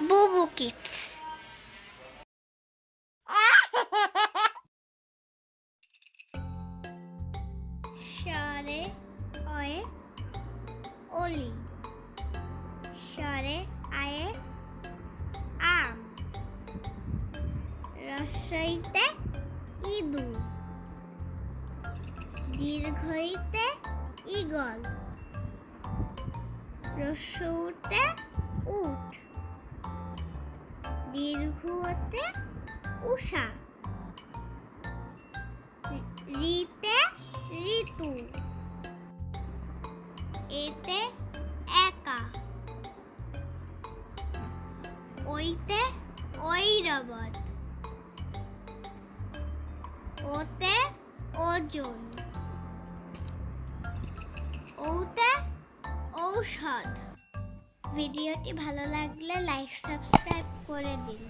বুবু কিডস সারে অয়ে অলি সারে আয়ে আম রসইতে ইঁদুর দীর্ঘইতে ইগল রসৌতে দীর্ঘতে উষা। রিতে ঋতু। এতে একা। ওইতে ঐরবত। ওতে ওজন। ওতে ঔষধ। ভিডিওটি ভালো লাগলে লাইক সাবস্ক্রাইব করে দিন।